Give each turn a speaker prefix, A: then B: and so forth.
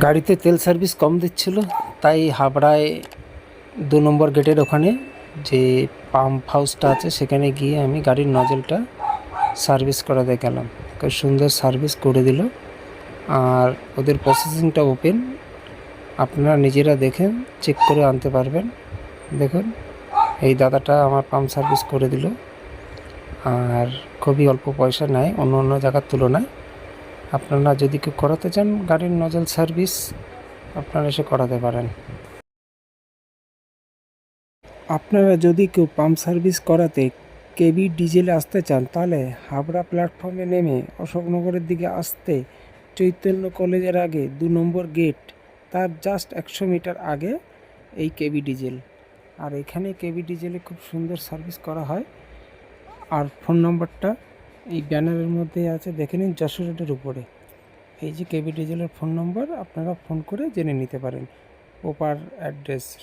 A: গাড়িতে তেল সার্ভিস কম দিচ্ছিল, তাই হাবড়ায় দু নম্বর গেটের ওখানে যে পাম্প হাউসটা আছে, সেখানে গিয়ে আমি গাড়ির নজলটা সার্ভিস করাতে গেলাম সুন্দর সার্ভিস করে দিল। আর ওদের প্রসেসিংটা ওপেন আপনারা নিজেরা দেখেন চেক করে আনতে পারবেন। দেখুন, এই দাদাটা আমার পাম্প সার্ভিস করে দিল। আর খুবই অল্প পয়সা নেয়, অন্য অন্য জায়গার তুলনায়। আপনারা যদি কেউ করাতে চান গাড়ির নজল সার্ভিস, আপনারা এসে করাতে পারেন। আপনারা যদি কেউ পাম্প সার্ভিস করাতে কেবি ডিজেলে আসতে চান, তাহলে হাবড়া প্ল্যাটফর্মে নেমে অশোকনগরের দিকে আসতে চৈতন্য কলেজের আগে দু নম্বর গেট, তার জাস্ট একশো মিটার আগে এই কেবি ডিজেল। আর এখানে কেবি ডিজেলে খুব সুন্দর সার্ভিস করা হয়। আর ফোন নম্বরটা এই ব্যানারের মধ্যে আছে, দেখে নিন যশোর রোডের উপরে। এই যে কেবি ডিজেলের ফোন নম্বর, আপনারা ফোন করে জেনে নিতে পারেন। ওপার অ্যাড্রেস।